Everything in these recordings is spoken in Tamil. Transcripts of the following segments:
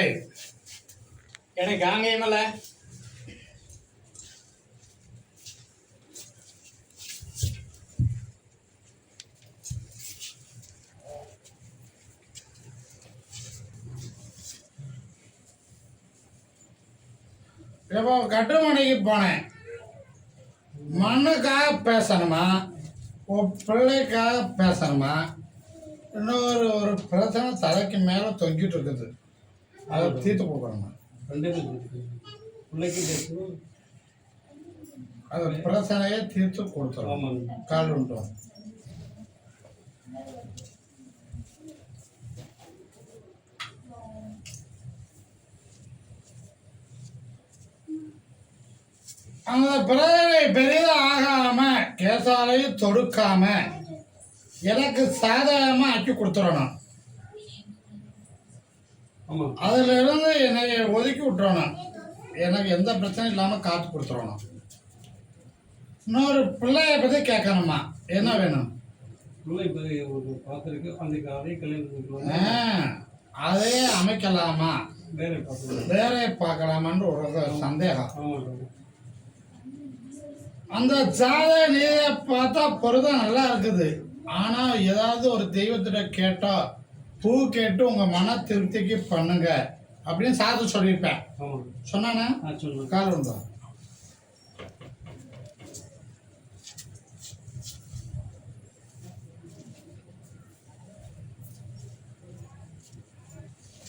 ஏய் எனக்கு ஆங்கேயமல்ல இப்போ கட்டுமனைக்கு போனேன். மண்ணுக்காக பேசணுமா? உன் பிள்ளைக்காக பேசணுமா? இன்னொரு ஒரு பிரச்சனை தலைக்கு மேலே தொங்கிட்டு இருக்குது. அதை தீர்த்து கொடுக்கணுமா ரெண்டே பிள்ளைக்கு பேசணும் அந்த பிரச்சனையை தீர்த்து கொடுத்துரும். கால் உண்டோம் அந்த பிரச்சனை ஆகாம கேசாலையும் தொடுக்காம எனக்கு சாதகமா ஆக்கி கொடுத்துடணும். அதுல இருந்து என்னை ஒதுக்கி விட்டுறணும் எனக்கு எந்த பிரச்சனையும் இல்லாம காத்து கொடுத்துடணும் இன்னொரு பிள்ளைய பத்தி கேட்கணுமா? என்ன வேணும்? அதே அமைக்கலாமா? வேற பார்க்கலாமான்னு ஒரு சந்தேகம். அந்த சாதை நீரை பார்த்தா பொருதம் நல்லா இருக்குது. ஆனா ஏதாவது ஒரு தெய்வத்திட்ட கேட்டா பூ கேட்டு உங்க மன திருப்திக்கு பண்ணுங்க அப்படின்னு சாது சொல்லியிருப்பேன். சொன்னானா? கால் உண்டா?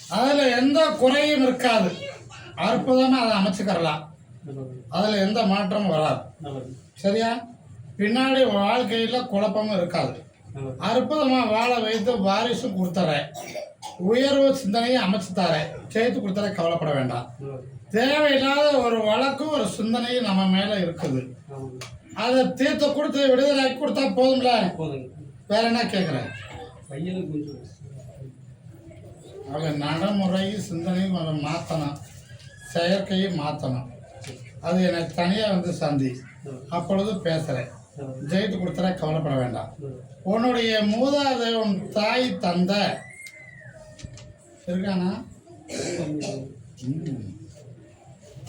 அதுல எந்த குறையும் இருக்காது. அற்புதமா அதை அமைச்சுக்கறலாம். நல்லது. அதுல எந்த மாற்றமும் வராது. சரியா? பின்னாடி வாழ்க்கையில குழப்பமும் இருக்காது. அற்புதமாக வாழ வைத்து வாரிசும் கொடுத்துறேன் உயர்வு சிந்தனையை அமைச்சு தரேன் சேர்த்து கொடுத்துறேன் கவலைப்பட வேண்டாம். தேவையில்லாத ஒரு வழக்கும் ஒரு சிந்தனையும் நம்ம மேல இருக்குது. அதை தீர்த்து கொடுத்து விடுதலை கொடுத்தா போதும்ல? வேற என்ன கேட்குறேன் அவங்க நடைமுறை சிந்தனையும் அதை மாற்றணும் செயற்கையும் மாற்றணும் அது எனக்கு தனியாக வந்து சந்தி. அப்பொழுது பேசுகிறேன் ஜெயித்து கொடுத்துற கவலைப்பட வேண்டாம். உன்னுடைய மூதாதை உன் தாய் தந்த. இருக்கானா?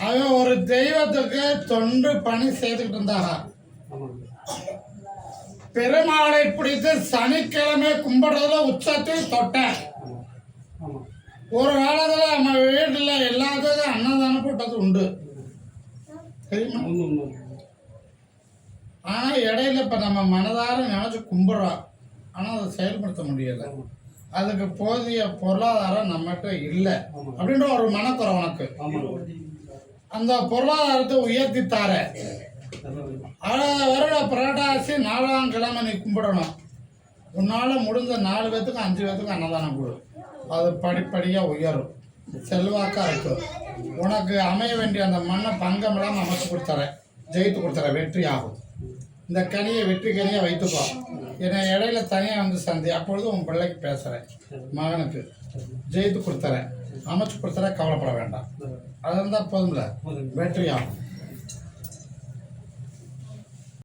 அவன் ஒரு தெய்வத்துக்கு தொண்டு பணி செய்துக்கிட்டு இருந்தாங்க பெருமாளை பிடித்து சனிக்கிழமை கும்பிடுறதுல உச்சத்தை தொட்டேன். ஒரு காலத்தில் நம்ம வீட்டில் எல்லாத்துக்கும் அன்னதானம் போட்டது உண்டு. தெரியுமா? ஒன்றும் ஒன்றும் ஆனா இடையில இப்ப நம்ம மனதார நினைச்சு கும்பிடுறோம் ஆனா அதை செயல்படுத்த முடியல. அதுக்கு போதிய பொருளாதாரம் நம்மகிட்ட இல்லை. அப்படின்ற ஒரு மனக்குறை உனக்கு. அந்த பொருளாதாரத்தை உயர்த்தி தார. வருட புரட்டாசி நாலாம் கிழமை நீ கும்பிடணும். உன்னால் முடிஞ்ச நாலு பேத்துக்கு அஞ்சு பேத்துக்கு அன்னதானம் கொடு. அது படிப்படியாக உயரும். செல்வாக்கா இருக்கும். உனக்கு அமைய வேண்டிய அந்த மண்ணை பங்கம் இல்லாமல் அமைச்சு கொடுத்துறேன் ஜெயித்து கொடுத்துறேன் வெற்றி ஆகும். இந்த கனியை வெற்றி கனியை வைத்துக்கோ. என்னை இடையில தனியாக வந்து சந்தி அப்பொழுது உன் பிள்ளைக்கு பேசுகிறேன் மகனுக்கு. ஜெயித்து கொடுத்துறேன். அமைச்சு கொடுத்துறேன் கவலைப்பட வேண்டாம். அது இருந்தால் போதும்ல? வெற்றி ஆகும்